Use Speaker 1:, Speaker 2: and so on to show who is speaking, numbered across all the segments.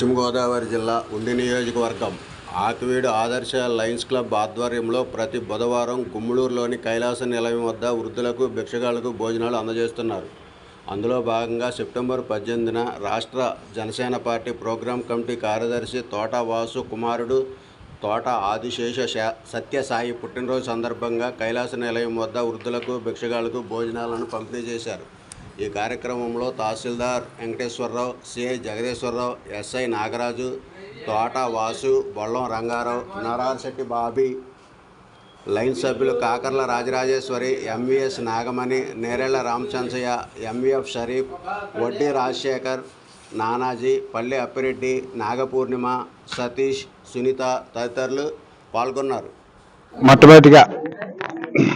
Speaker 1: పశ్చిమ గోదావరి జిల్లా ఉండి నియోజకవర్గం. ఆకివీడు ఆదర్శ లయన్స్ క్లబ్ ఆధ్వర్యంలో ప్రతి బుధవారం గుమ్మలూరులోని కైలాస నిలయం వద్ద వృద్ధులకు భిక్షగాళ్ళకు భోజనాలు అందజేస్తున్నారు. అందులో భాగంగా సెప్టెంబర్ పద్దెనిమిదిన రాష్ట్ర జనసేన పార్టీ ప్రోగ్రాం కమిటీ కార్యదర్శి తోట వాసు కుమారుడు తోట ఆదిశేష సత్యసాయి పుట్టినరోజు సందర్భంగా కైలాస నిలయం వద్ద వృద్ధులకు భిక్షగాళ్ళకు భోజనాలను పంపిణీ చేశారు. ఈ కార్యక్రమంలో tahsildar Venkateswara Rao CI Jagadeeswara Rao SI Nagaraju Thota Vasu Bollam Ranga Rao Nararasetti Bobby line సభ్యులు కాకర్ల రాజరాజేశ్వరి ఎంవిఎస్ నాగమణి నేరేళ్ళ రామచంద్రయ్య ఎంవిఎఫ్ షరీఫ్ వడ్డీ రాజశేఖర్ నానాజీ పల్లె అప్పిరెడ్డి నాగపూర్ణిమ సతీష్ సునీత తదితరులు పాల్గొన్నారు.
Speaker 2: మొట్టమొదటిగా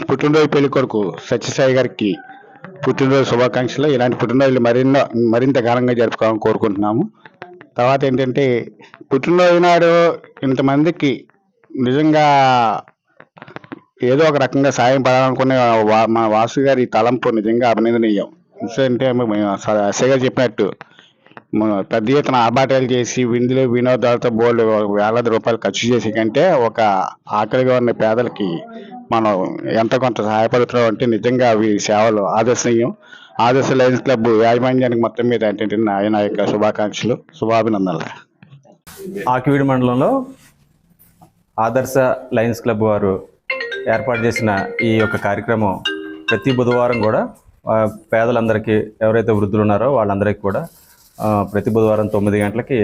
Speaker 2: పుట్టినరోజు పెళ్ళి కొరకు సత్యసాయి గారికి పుట్టినరోజు శుభాకాంక్షలు. ఇలాంటి పుట్టినరోజులు మరెన్నో మరింత ఘనంగా జరుపుకోవాలని కోరుకుంటున్నాము. తర్వాత ఏంటంటే పుట్టినరోజు నాడు ఇంతమందికి నిజంగా ఏదో ఒక రకంగా సాయం పడాలనుకునే వా- మా వాసు గారి తలంపు నిజంగా అభినందనీయం. అంటే మేము అసలు అసగా చెప్పినట్టు పెద్ద ఎత్తున ఆర్భాటాలు చేసి విందులు వినోదాలతో బోర్డు వేలాది రూపాయలు ఖర్చు చేసే కంటే ఒక ఆకలిగా ఉన్న పేదలకి మనం ఎంత కొంత సహాయపడుతున్నాం అంటే నిజంగా అవి సేవలు ఆదర్శనీయం. ఆదర్శ లయన్స్ క్లబ్ యాజమాన్యానికి మొత్తం మీద ఏంటంటే ఆయన యొక్క శుభాకాంక్షలు శుభాభినందనలు.
Speaker 3: ఆకివీడి మండలంలో ఆదర్శ లయన్స్ క్లబ్ వారు ఏర్పాటు చేసిన ఈ యొక్క కార్యక్రమం ప్రతి బుధవారం కూడా పేదలందరికీ ఎవరైతే వృద్ధులు ఉన్నారో వాళ్ళందరికీ కూడా ప్రతి బుధవారం తొమ్మిది గంటలకి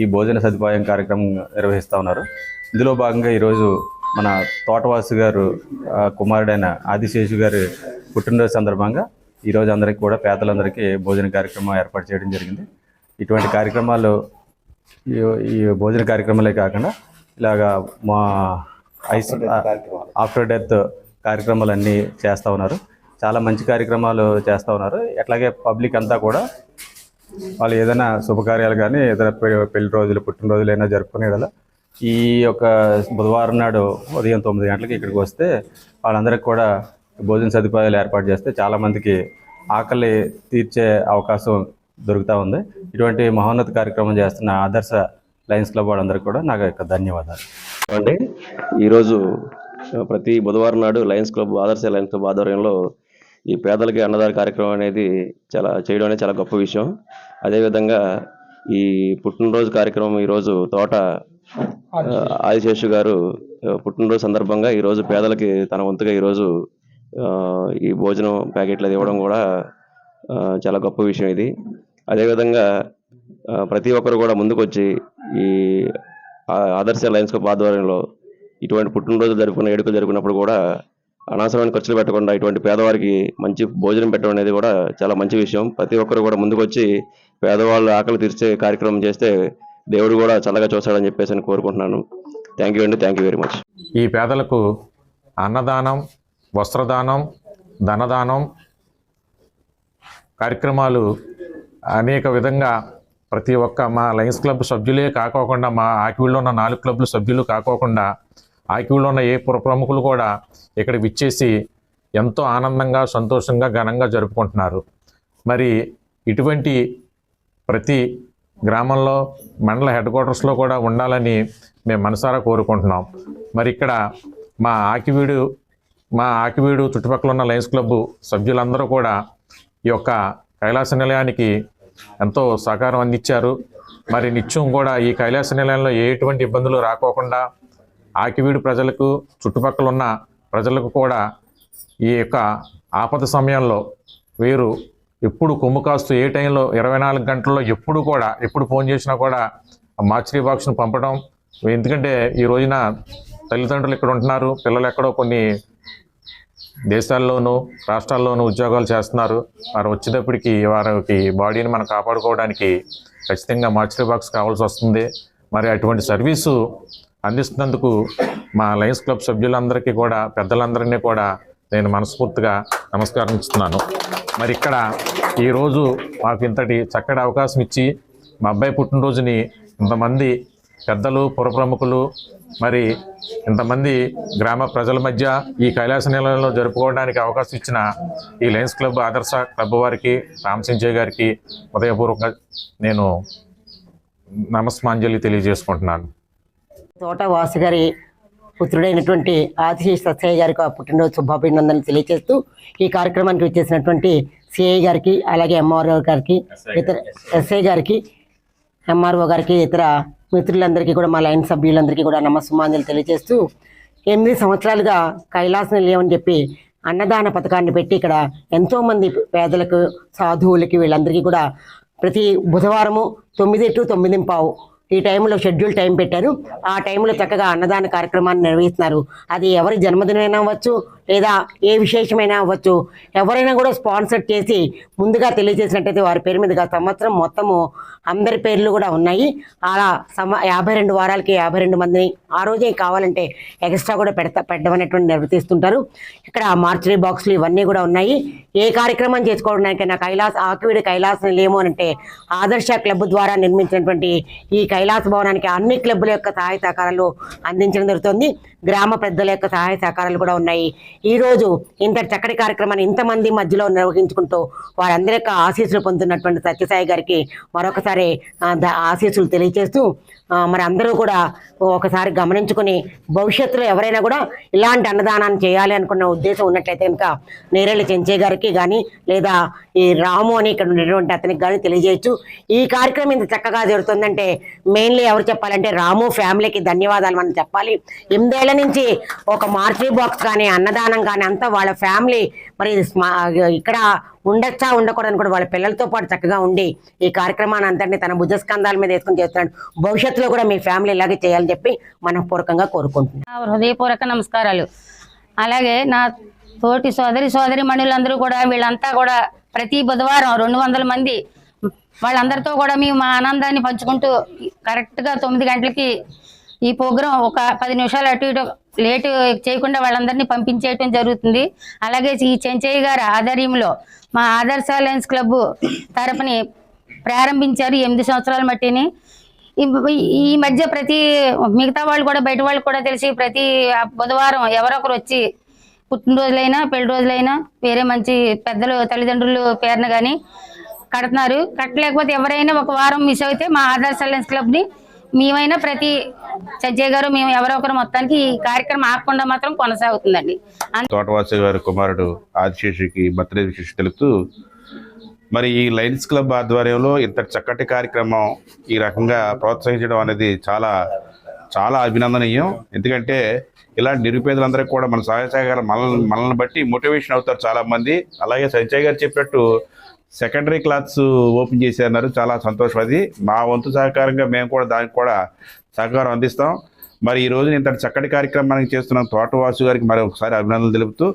Speaker 3: ఈ భోజన సదుపాయం కార్యక్రమం నిర్వహిస్తూ ఉన్నారు. ఇందులో భాగంగా ఈరోజు మన తోటవాసు గారు కుమారుడైన ఆదిశేషు గారి పుట్టినరోజు సందర్భంగా ఈరోజు అందరికీ కూడా పేదలందరికీ భోజన కార్యక్రమం ఏర్పాటు చేయడం జరిగింది. ఇటువంటి కార్యక్రమాలు ఈ ఈ భోజన కార్యక్రమాలే కాకుండా ఇలాగా మా ఐస్ ఆఫ్టర్ డెత్ కార్యక్రమాలన్నీ చేస్తూ ఉన్నారు. చాలా మంచి కార్యక్రమాలు చేస్తూ ఉన్నారు. అట్లాగే పబ్లిక్ అంతా కూడా వాళ్ళు ఏదైనా శుభకార్యాలు కానీ ఏదైనా పె- పెళ్ళి రోజులు పుట్టినరోజులు అయినా జరుపుకునేలా ఈ యొక్క బుధవారం నాడు ఉదయం తొమ్మిది గంటలకి ఇక్కడికి వస్తే వాళ్ళందరికీ కూడా భోజన సదుపాయాలు ఏర్పాటు చేస్తే చాలామందికి ఆకలి తీర్చే అవకాశం దొరుకుతూ ఉంది. ఇటువంటి మహోన్నత కార్యక్రమం చేస్తున్న ఆదర్శ లయన్స్ క్లబ్ వాళ్ళందరికీ కూడా నాకు యొక్క ధన్యవాదాలు.
Speaker 4: అంటే ఈరోజు ప్రతి బుధవారం నాడు lions club Adarsha lions club ఆధ్వర్యంలో ఈ పేదలకి అన్నదాన కార్యక్రమం అనేది చాలా చేయడం అనేది చాలా గొప్ప విషయం. అదేవిధంగా ఈ పుట్టినరోజు కార్యక్రమం ఈరోజు తోట ఆదిశేషు గారు పుట్టినరోజు సందర్భంగా ఈరోజు పేదలకి తన వంతుగా ఈరోజు ఈ భోజనం ప్యాకెట్లు అది ఇవ్వడం కూడా చాలా గొప్ప విషయం ఇది. అదేవిధంగా ప్రతి ఒక్కరు కూడా ముందుకొచ్చి ఈ ఆదర్శ లయన్స్ కప్ ఆధ్వర్యంలో ఇటువంటి పుట్టినరోజు జరుపుకున్న వేడుకలు జరుపుకున్నప్పుడు కూడా అనవసరమైన ఖర్చులు పెట్టకుండా ఇటువంటి పేదవారికి మంచి భోజనం పెట్టడం అనేది కూడా చాలా మంచి విషయం. ప్రతి ఒక్కరు కూడా ముందుకొచ్చి పేదవాళ్ళు ఆకలి తీర్చే కార్యక్రమం చేస్తే దేవుడు కూడా చల్లగా చూస్తాడని చెప్పేసి అని కోరుకుంటున్నాను. థ్యాంక్ యూ అండి. థ్యాంక్ యూ వెరీ మచ్
Speaker 5: ఈ పేదలకు అన్నదానం వస్త్రదానం ధనదానం కార్యక్రమాలు అనేక విధంగా ప్రతి ఒక్క మా లయన్స్ క్లబ్ సభ్యులే కాకోకుండా మా ఆకివీడులో ఉన్న నాలుగు క్లబ్లు సభ్యులు కాకోకుండా ఆకివీడులో ఉన్న ఏ ప్రముఖులు కూడా ఇక్కడ విచ్చేసి ఎంతో ఆనందంగా సంతోషంగా ఘనంగా జరుపుకుంటున్నారు. మరి ఇటువంటి ప్రతి గ్రామంలో మండల హెడ్ క్వార్టర్స్లో కూడా ఉండాలని మేము మనసారా కోరుకుంటున్నాం. మరి ఇక్కడ మా ఆకివీడు మా ఆకివీడు చుట్టుపక్కల ఉన్న లయన్స్ క్లబ్ సభ్యులందరూ కూడా ఈ యొక్క కైలాస నిలయానికి ఎంతో సహకారం అందించారు. మరి నిత్యం కూడా ఈ కైలాస నిలయంలో ఎటువంటి ఇబ్బందులు రాకోకుండా ఆకివీడు ప్రజలకు చుట్టుపక్కల ఉన్న ప్రజలకు కూడా ఈ యొక్క ఆపద సమయంలో వీరు ఎప్పుడు కొమ్ము కాస్తూ ఏ టైంలో ఇరవై నాలుగు గంటల్లో ఎప్పుడు కూడా ఎప్పుడు ఫోన్ చేసినా కూడా మాచరీ బాక్స్ను పంపడం. ఎందుకంటే ఈ రోజున తల్లిదండ్రులు ఇక్కడ ఉంటున్నారు పిల్లలు ఎక్కడో కొన్ని దేశాల్లోనూ రాష్ట్రాల్లోనూ ఉద్యోగాలు చేస్తున్నారు. వారు వచ్చేటప్పటికి వారికి బాడీని మనం కాపాడుకోవడానికి ఖచ్చితంగా మాచరీ బాక్స్ కావాల్సి వస్తుంది. మరి అటువంటి సర్వీసు అందిస్తున్నందుకు మా లయన్స్ క్లబ్ సభ్యులందరికీ కూడా పెద్దలందరినీ కూడా నేను మనస్ఫూర్తిగా నమస్కారం ఇస్తున్నాను మరి ఇక్కడ ఈరోజు మాకు ఇంతటి చక్కటి అవకాశం ఇచ్చి మా అబ్బాయి పుట్టినరోజుని ఇంతమంది పెద్దలు పురప్రముఖులు మరి ఇంతమంది గ్రామ ప్రజల మధ్య ఈ కైలాస నిలయంలో జరుపుకోవడానికి అవకాశం ఇచ్చిన ఈ లయన్స్ క్లబ్ ఆదర్శ క్లబ్ వారికి రామసింజయ్ గారికి హృదయపూర్వకంగా నేను నమస్మాంజలి తెలియజేసుకుంటున్నాను.
Speaker 6: తోట వాసు గారి పుత్రుడైనటువంటి ఆదిశేష్ సత్యయ్య గారికి పుట్టినరోజు శుభాభినందనలు తెలియజేస్తూ ఈ కార్యక్రమానికి వచ్చేసినటువంటి సిఐ గారికి అలాగే ఎంఆర్ఓ గారికి ఇతర ఎస్ఐ గారికి ఎంఆర్ఓ గారికి ఇతర మిత్రులందరికీ కూడా మా లైన్ సభ్యులందరికీ కూడా నమస్సుమాంజలు తెలియజేస్తూ ఎనిమిది సంవత్సరాలుగా కైలాస నిలయం అని చెప్పి అన్నదాన పథకాన్ని పెట్టి ఇక్కడ ఎంతోమంది పేదలకు సాధువులకి వీళ్ళందరికీ కూడా ప్రతి బుధవారము తొమ్మిది టు తొమ్మిది పావు ఈ టైంలో షెడ్యూల్ టైం పెట్టారు. ఆ టైంలో చక్కగా అన్నదాన కార్యక్రమాన్ని నిర్వహిస్తున్నారు. అది ఎవరి జన్మదినమైనా అవ్వచ్చు లేదా ఏ విశేషమైనా అవ్వచ్చు ఎవరైనా కూడా స్పాన్సర్ చేసి ముందుగా తెలియజేసినట్టయితే వారి పేరు మీదుగా సంవత్సరం మొత్తము అందరి పేర్లు కూడా ఉన్నాయి. అలా సమ యాభై రెండు వారాలకి యాభై రెండు మందిని ఆ రోజే కావాలంటే ఎక్స్ట్రా కూడా పెడతా పెట్టడం అనేటువంటి నిర్వర్తిస్తుంటారు ఇక్కడ మార్చరీ బాక్సులు ఇవన్నీ కూడా ఉన్నాయి. ఏ కార్యక్రమం చేసుకోవడానికైనా కైలాస్ ఆకివీడి కైలాసం నిలయము అని అంటే ఆదర్శ క్లబ్ ద్వారా నిర్మించినటువంటి ఈ కైలాస భవనానికి అన్ని క్లబ్ల యొక్క సహాయ సహకారాలు అందించడం జరుగుతుంది. గ్రామ పెద్దల యొక్క సహాయ సహకారాలు కూడా ఉన్నాయి. ఈ రోజు ఇంతటి చక్కటి కార్యక్రమాన్ని ఇంతమంది మధ్యలో నిర్వహించుకుంటూ వారందరి యొక్క ఆశీస్సులు పొందుతున్నటువంటి సత్యసాయి గారికి మరొకసారి ఆశీస్సులు తెలియజేస్తూ మరి అందరూ కూడా ఒకసారి గమనించుకుని భవిష్యత్తులో ఎవరైనా కూడా ఇలాంటి అన్నదానాన్ని చేయాలి అనుకున్న ఉద్దేశం ఉన్నట్లయితే కనుక నేరేళ్ళ చెంచే గారికి కానీ లేదా ఈ రాము అని ఇక్కడ ఉన్నటువంటి అతనికి కానీ తెలియజేయచ్చు. ఈ కార్యక్రమం ఇంత చక్కగా జరుగుతుందంటే మెయిన్లీ ఎవరు చెప్పాలంటే రాము ఫ్యామిలీకి ధన్యవాదాలు మనం చెప్పాలి. ఎనిమిదేళ్ళ నుంచి ఒక మార్చరీ బాక్స్ కానీ అన్నదానం కానీ అంతా వాళ్ళ ఫ్యామిలీ మరి ఇక్కడ ఉండొచ్చా ఉండకూడదని కూడా వాళ్ళ పిల్లలతో పాటు చక్కగా ఉండి ఈ కార్యక్రమాన్ని అంతటిని తన భుజస్కంధాల మీద వేసుకొని చేస్తున్నాడు. భవిష్యత్తులో కూడా మీ ఫ్యామిలీ ఇలాగే చేయాలని చెప్పి మనపూర్వకంగా కోరుకుంటున్నాను
Speaker 7: హృదయపూర్వక నమస్కారాలు. అలాగే నా తోటి సోదరి సోదరి మణులందరూ కూడా వీళ్ళంతా కూడా ప్రతి బుధవారం రెండు వందల మంది వాళ్ళందరితో కూడా మేము మా ఆనందాన్ని పంచుకుంటూ కరెక్ట్గా తొమ్మిది గంటలకి ఈ ప్రోగ్రాం ఒక పది నిమిషాలు అటు ఇటు లేటు చేయకుండా వాళ్ళందరినీ పంపించేయటం జరుగుతుంది. అలాగే ఈ చెంచయ్య గారి ఆధ్వర్యంలో మా ఆదర్శ లయన్స్ క్లబ్ తరపుని ప్రారంభించారు ఎనిమిది సంవత్సరాల మట్టిని. ఈ- మధ్య ప్రతి మిగతా వాళ్ళు కూడా బయట వాళ్ళు కూడా తెలిసి ప్రతి బుధవారం ఎవరొకరు వచ్చి పుట్టినరోజులైనా పెళ్ళి రోజులైనా వేరే మంచి పెద్దలు తల్లిదండ్రులు పేరున కానీ కడుతున్నారు. కట్టలేకపోతే ఎవరైనా ఒక వారం మిస్ అయితే మా ఆదర్శ అలయన్స్ క్లబ్ని మేమైనా ప్రతి సజ్జయ్ గారు మేము ఎవరో ఒకరు మొత్తానికి ఈ కార్యక్రమం ఆపకుండా మాత్రం కొనసాగుతుందండి.
Speaker 8: తోటవాసి గారి కుమారుడు ఆదిశేషుకి బర్త్డే విశేషం తెలుపుతూ మరి ఈ లయన్స్ క్లబ్ ఆధ్వర్యంలో ఇంత చక్కటి కార్యక్రమం ఈ రకంగా ప్రోత్సహించడం అనేది చాలా చాలా అభినందనీయం. ఎందుకంటే ఇలాంటి నిరుపేదలందరికీ కూడా మన సహాయ సహకారం మనల్ని మనల్ని బట్టి మోటివేషన్ అవుతారు చాలామంది. అలాగే సంచయ్ గారు చెప్పినట్టు సెకండరీ క్లాత్స్ ఓపెన్ చేశారన్నారు. చాలా సంతోషం అది. మా వంతు సహకారంగా మేము కూడా దానికి కూడా సహకారం అందిస్తాం. మరి ఈ రోజున ఇంత చక్కటి కార్యక్రమానికి చేస్తున్న. తోటవాసు గారికి మరి ఒకసారి అభినందనలు తెలుపుతూ